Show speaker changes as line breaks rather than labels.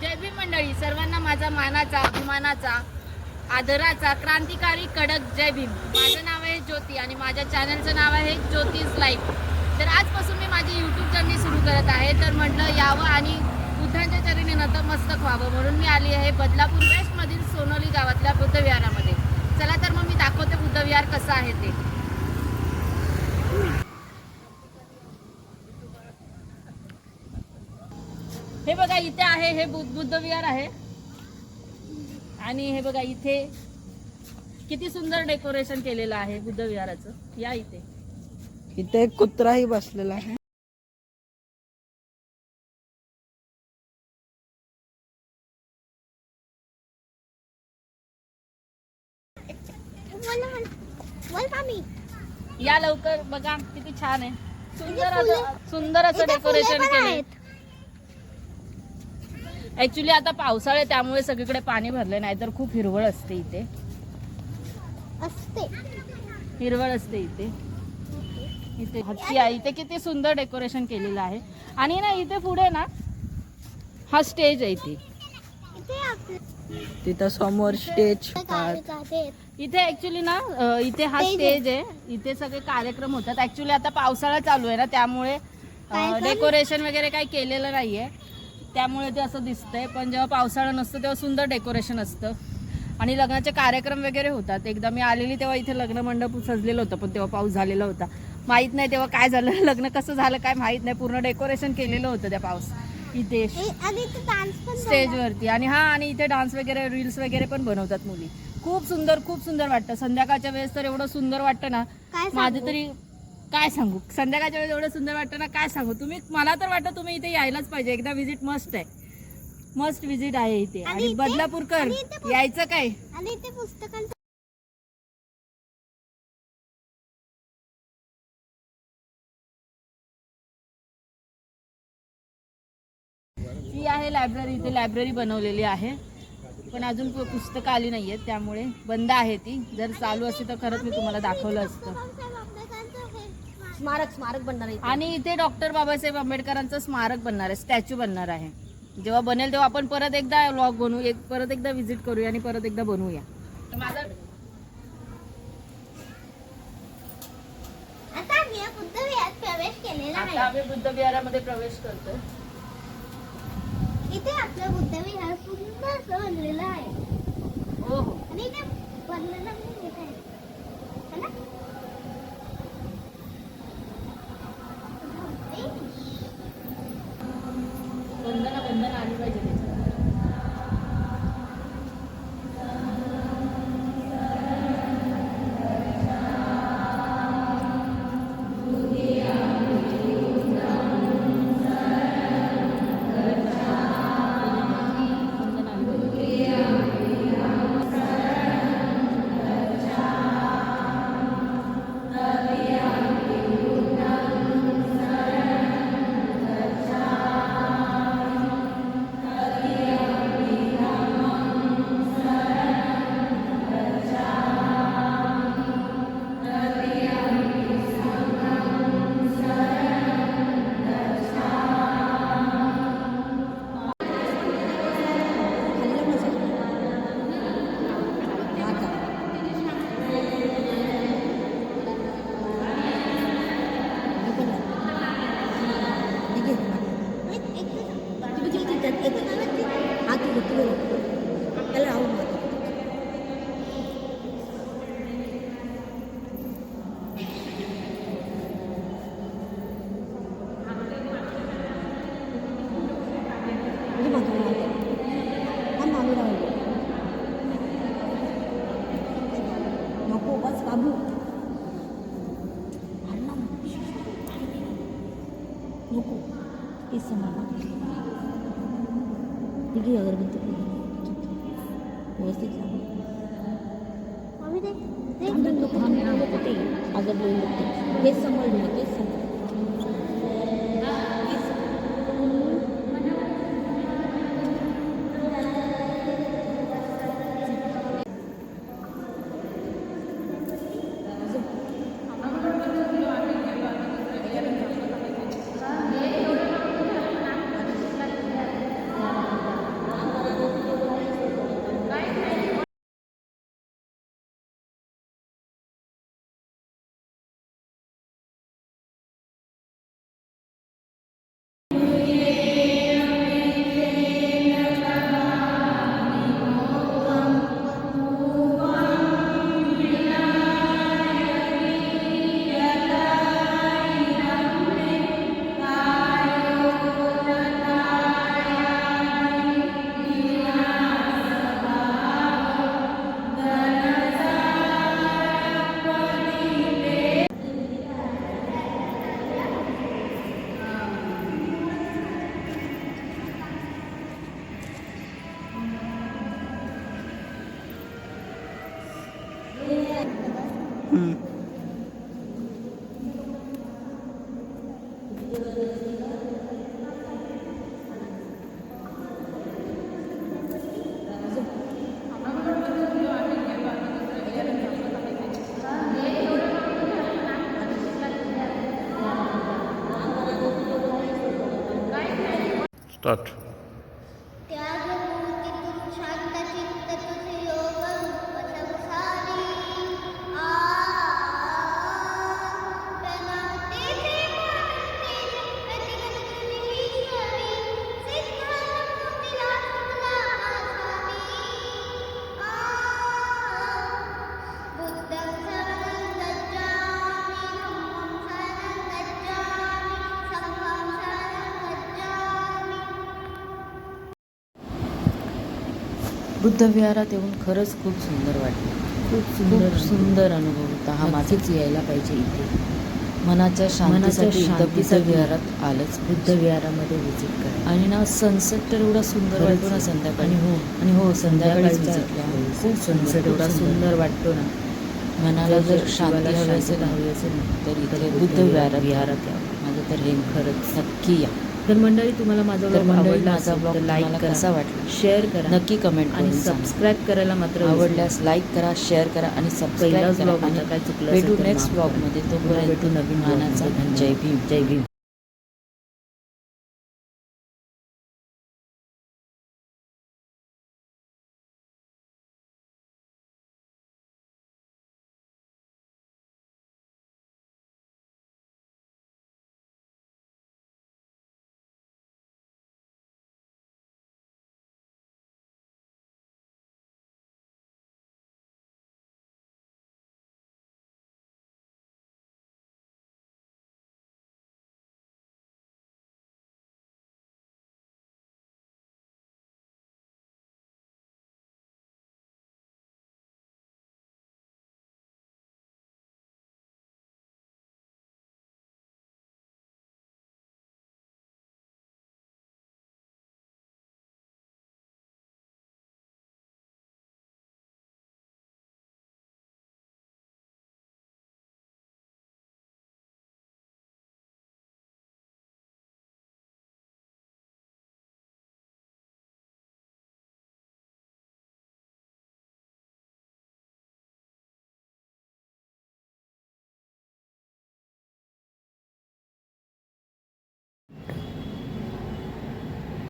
जय भीम मंडळी सर्वांना माझा मानाचा अभिमानाचा आदराचा क्रांतिकारी कडक जय भीम. माझं नाव आहे ज्योती आणि माझ्या चॅनलचं नाव आहे ज्योतीज लाईफ. तर आजपासून मी माझी यूट्यूब जर्नी सुरू करत आहे. तर म्हटलं यावं आणि बुद्धांच्या चरणी नतमस्तक व्हावं. म्हणून मी आली आहे बदलापूर वेस्टमधील सोनोली गावातल्या बुद्धविहारामध्ये. चला तर मग मी दाखवते बुद्धविहार कसं आहे ते हे बघा इथे आहे हे बुद्ध बुद्धविहार आहे. आणि हे बघा इथे किती सुंदर डेकोरेशन केलेलं आहे बुद्ध विहाराचं या इथे.
इथे एक कुत्राही बसलेला आहे.
या लवकर बघा किती छान आहे. सुंदर असं सुंदर असं डेकोरेशन केलंय. ऍक्च्युली आता पावसाळा आहे, त्यामुळे सगळीकडे पाणी भरले नाही तर खूप हिरवळ असते इथे.
असते.
हिरवळ असते इथे. इथे हत्ती आहे. इथे किती सुंदर डेकोरेशन केलेलं आहे. आणि ना इथे पुढे ना हा स्टेज आहे इथे.
तिथं समोर स्टेज.
इथे ऍक्च्युली ना इथे हा स्टेज आहे. इथे सगळे कार्यक्रम होतात. ऍक्च्युली आता पावसाळा चालू आहे ना त्यामुळे? डेकोरेशन वगैरे काही केलेलं नाहीये. त्यामुळे ते असं दिसतंय. पण जेव्हा पावसाळा नसतं तेव्हा सुंदर डेकोरेशन असतं. आणि लग्नाचे कार्यक्रम वगैरे होतात. एकदा मी आलेली तेव्हा इथे लग्न मंडप सजलेलं होतं पण तेव्हा पाऊस झालेला होता. माहीत नाही तेव्हा काय झालं लग्न कसं झालं काय माहीत नाही. पूर्ण डेकोरेशन केलेलं होतं त्या पाऊस इथे. स्टेजवरती. आणि हा आणि इथे डान्स वगैरे रील्स वगैरे पण बनवतात मुली. खूप सुंदर खूप सुंदर वाटतं. संध्याकाळच्या वेळेस तर एवढं सुंदर वाटतं ना. माझं? तरी काय सांगू? संध्याकाळच्या वेळेस एवढं सुंदर वाटतं ना काय सांगू? तुम्ही मला तर वाटतं तुम्ही इथे यायलाच पाहिजे. एकदा विजिट मस्ट आहे. मस्ट विजिट आहे इथे.
आणि
बदलापूरकर यायचं काय?
आणि इथे पुस्तकांचं
ही आहे लायब्ररी इथे लायब्ररी बनवलेली आहे. पण अजून पुस्तकं आली नाहीयेत त्यामुळे बंद आहे ती. जर चालू असती तर खरंच मी तुम्हाला दाखवलं असतं. स्मारक स्मारक बनणार आहे आणि इथे डॉक्टर बाबासाहेब आंबेडकरांचं स्मारक बनणार आहे स्टॅच्यू बनणार आहे. जेव्हा बनेल तेव्हा आपण परत एकदा व्लॉग बनवू एक परत एकदा व्हिजिट करूया आणि परत एकदा बनवूया.
आता मी या बुद्ध विहारात प्रवेश केलेला
आता
नाही.
आम्ही बुद्ध विहारामध्ये प्रवेश करतो
इथे आपलं बुद्ध विहार पूर्ण असं बनलेलं आहे.
हो हो.
आणि इथे बनलेलं पण आहे. है ना?
तेच समजा तिघी अगरबत्ती व्यवस्थित लाव.
मम्मी ते- ते-
थांब रे, नको, थांब, थांब, नको ते अगरबत्ती ते.
बुद्ध
विहारात येऊन खरंच खूप सुंदर वाटलं.
खूप
खूप सुंदर अनुभव होता. हा माझा
नक्कीच यायला पाहिजे इथे.
मनाच्या शांतीसाठी विहारात आलंच
बुद्ध विहारामध्ये व्हिजिट करा.
आणि ना सनसेट तर एवढा सुंदर वाटतो ना. संध्याकाळी.
हो,
आणि हो visit ला.
खूप सनसेट एवढा सुंदर. वाटतो ना.
मनाला जर शांती हवी असेल
हवी असेल ना,
तर इथे बुद्ध विहारात
विहारात
या. माझं तर हे खरंच नक्की या.
तर मंडळी तुम्हाला माझा ब्लॉग आवडला
माझा
असेल
ब्लॉग
तर लाईक
कसा वाटला
शेअर करा
नक्की कमेंट
आणि. सबस्क्राईब करायला मात्र
आवडल्यास लाईक करा शेअर करा आणि. सबस्क्राईब करा
काय चुकलं
भेटू नेक्स्ट
माफ
ब्लॉग
करा.
मध्ये
पुन्हा
तोपर्यंत
भेटू नवीन
मानाचा
ब्लॉगमध्ये.
जय भीम
जय भीम